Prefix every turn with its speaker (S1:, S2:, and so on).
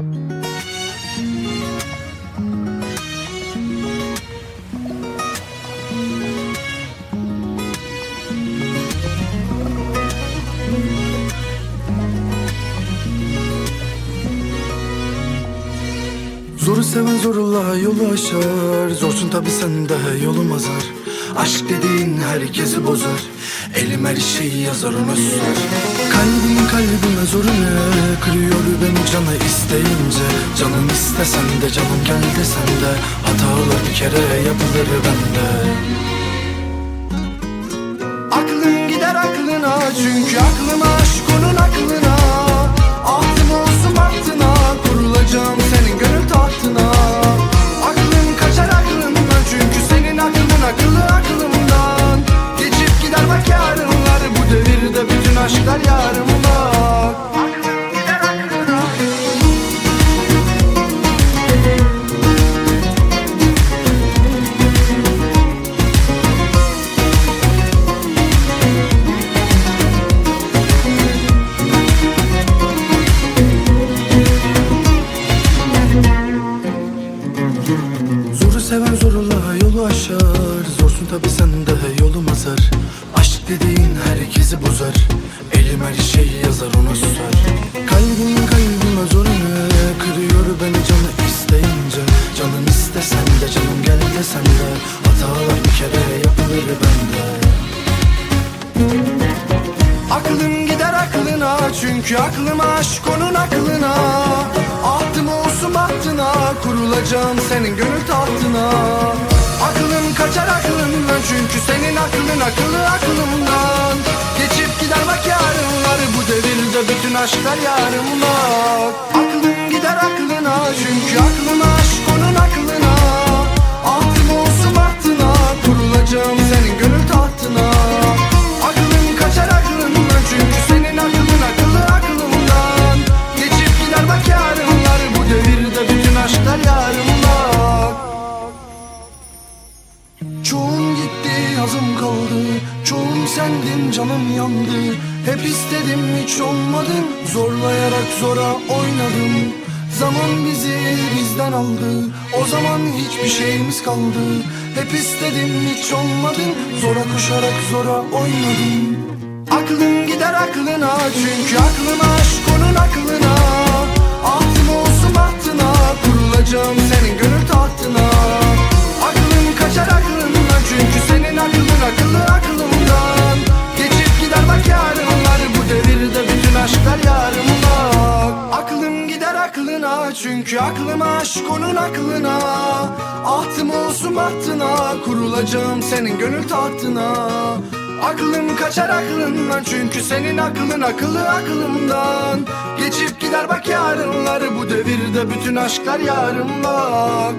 S1: Zoru seven zorla yolu aşar. Zorsun tabi sen de yolum azar Aşk dediğin herkesi bozar. Elim her şeyi yazar ona susar Kalbim kalbime zoru ne Kırıyor beni canı isteyince. Canım istesen de canım gel desen de Hatalar bir kere yapılır bende. Aklım gider aklına çünkü aşklar yarımda aşar Zorsun tabi sen de yolum azar. Aşk dediğin herkesi bozar. Elim her şeyi yazar ona susar. Kalbim kalbime zoru ne Kırıyor beni canı isteyince. Canım istesen de canım gel desen de Hatalar bir kere yapılır bende. Aklım gider aklına çünkü aklım aşk onun aklına. Ahtım olsun bahtına kurulacağım senin gönül tahtına çünkü senin aklın akıllı aklımdan Geçip gider bak yarınlar bu devirde bütün aşklar yarımda Aklım gider aklına çünkü aklım sendin canım yandı. Hep istedim hiç olmadın Zorlayarak zora oynadım. Zaman bizi bizden aldı. O zaman hiçbir şeyimiz kaldı. Hep istedim hiç olmadın Zora koşarak zora oynadım. Aklım gider aklına çünkü aklım aşk onun aklına. Ahtım olsun bahtına kurulacağım senin gönül çünkü aklım aşk onun aklına. Ahtım olsun bahtına kurulacağım senin gönül tahtına. Aklım kaçar aklımdan çünkü senin aklın akıllı aklımdan. Geçip gider bak yarınlar bu devirde bütün aşklar yarımda